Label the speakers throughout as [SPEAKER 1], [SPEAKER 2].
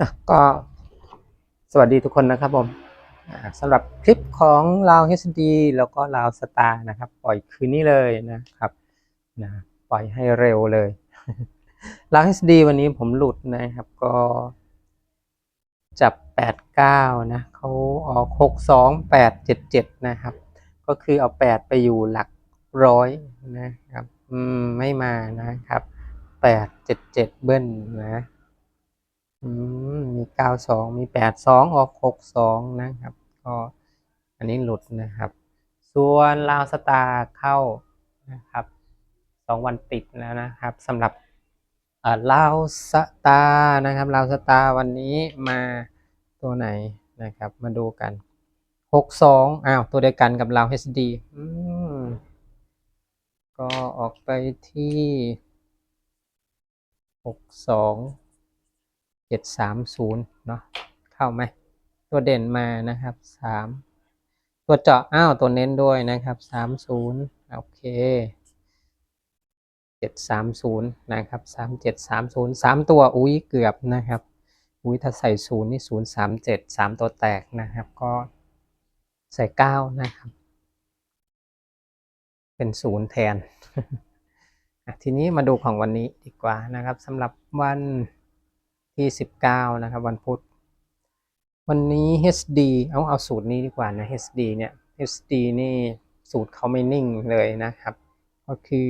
[SPEAKER 1] อะก็สวัสดีทุกคนนะครับผมสำหรับคลิปของลาว HD แล้วก็ลาวสตาร์นะครับ ปล่อยคืนนี้เลยนะครับนะปล่อยให้เร็วเลยลาว HD วันนี้ผมหลุดนะครับก็จับ 89 นะเขาออก 62 877 นะครับ ก็คือเอา 8 ไปอยู่หลักร้อยนะครับ อืม ไม่มานะครับ 877 เบิ้ลนะ มีเก้าสองมีแปดสองออกหกสองนะครับ ก็อันนี้หลุดนะครับ ส่วนลาวสตาร์เข้านะครับสองวันติดแล้วนะครับสำหรับลาวสตาร์นะครับลาวสตาร์วันนี้มาตัวไหนนะครับ มาดูกันหกสองอ้าวตัวเดียวกันกับลาว HD อืมก็ออกไปที่หกสอง เจ็ดสามศูนย์เนาะเข้าไหมตัวเด่นมานะครับสามตัวเจาะอ้าวตัวเน้นด้วยนะครับสามศูนย์โอเคเจ็ดสามศูนย์นะครับสามเจ็ดสามศูนย์สามตัวอุ้ยเกือบนะครับอุ้ยถ้าใส่ศูนย์นี่ศูนย์สามเจ็ดสามตัวแตกนะครับ ก็ใส่เก้านะครับ เป็นศูนย์แทนทีนี้มาดูของวันนี้ดีกว่านะครับสำหรับวัน ที่สิบเก้านะครับ วันพุธ วันนี้ HD เอาเอาสูตรนี้ดีกว่านะ HD เนี่ย HD นี่สูตรเขาไม่นิ่งเลยนะครับ ก็คือ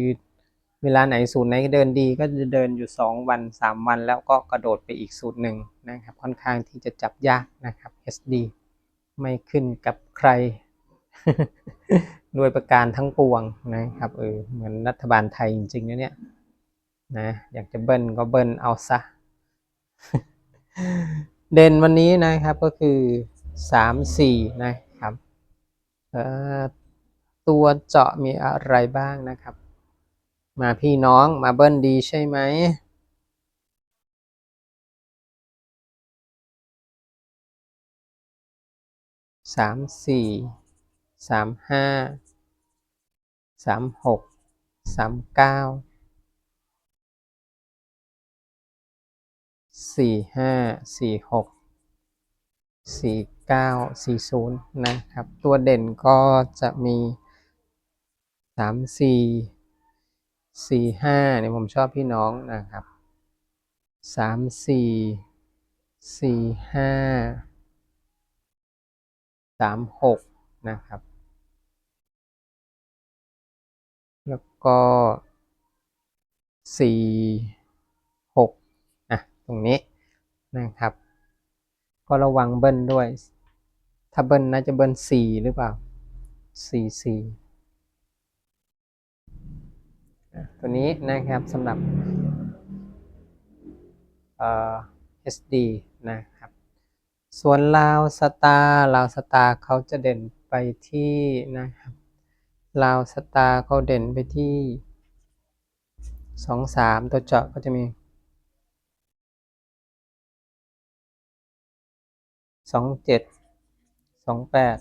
[SPEAKER 1] เวลาไหนสูตรไหนเดินดีก็จะเดินอยู่ 2 วัน 3 วัน แล้วก็กระโดดไปอีกสูตรหนึ่งนะครับ ค่อนข้างที่จะจับยากนะครับ HD ไม่ขึ้นกับใครด้วยประการทั้งปวงนะครับเออเหมือนรัฐบาลไทยจริงๆนะเนี่ยนะอยากจะเบิ้ลก็เบิ้ลเอาซะ เด่นวันนี้นะครับก็คือสามสี่นะครับตัวเจาะมีอะไรบ้างนะครับ มาพี่น้องมาเบิ้ลดีใช่ไหมสามสี่สามห้าสามหกสามเก้า สี่ห้าสี่หกสี่เก้าสี่ศูนย์นะครับ ตัวเด่นก็จะมีสามสี่สี่ห้าเนี่ยผมชอบพี่น้องนะครับสามสี่สี่ห้าสามหกนะครับ แล้วก็สี่ รงนี้นะครับ ก็ระวังเบิ้ลด้วย ถ้าเบิ้ลน่าจะเบิ้ลสี่หรือเปล่าสี่สี่ตัวนี้นะครับสำหรับเอ่อ SD นะครับ ส่วนลาวสตาร์ลาวสตาร์เขาจะเด่นไปที่นะครับลาวสตาร์เขาเด่นไปที่สองสามตัวเจาะก็จะมี สองเจ็ดสองแปด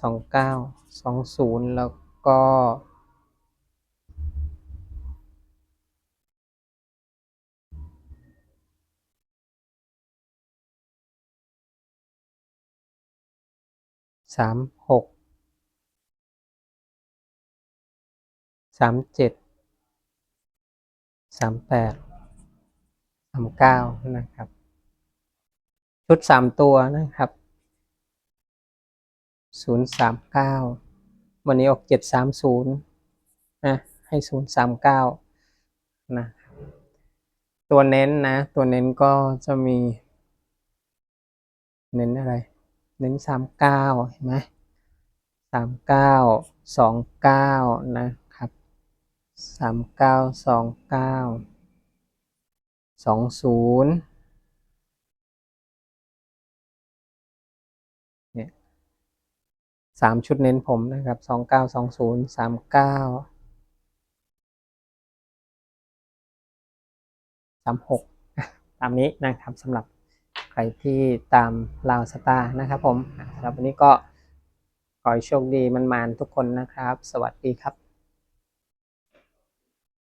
[SPEAKER 1] สองเก้าสองศูนย์แล้วก็สามหกสามเจ็ดสามแปดสามเก้านะครับ ชุดสามตัวนะครับศูนย์สามเก้าวันนี้ออกเจ็ดสามศูนย์นะให้ศูนย์สามเก้านะตัวเน้นนะ ตัวเน้นก็จะมี เน้นอะไร เน้นสามเก้าเห็นไหมสามเก้าสองเก้านะครับสามเก้าสองเก้าสองศูนย์ สามชุดเน้นผมนะครับสองเก้าสองศูนย์สามเก้าสามหกตามนี้นะครับสำหรับใครที่ตามลาวสตาร์นะครับผมสำหรับวันนี้ก็ขอให้โชคดีมันมานๆทุกคนนะครับ สวัสดีครับ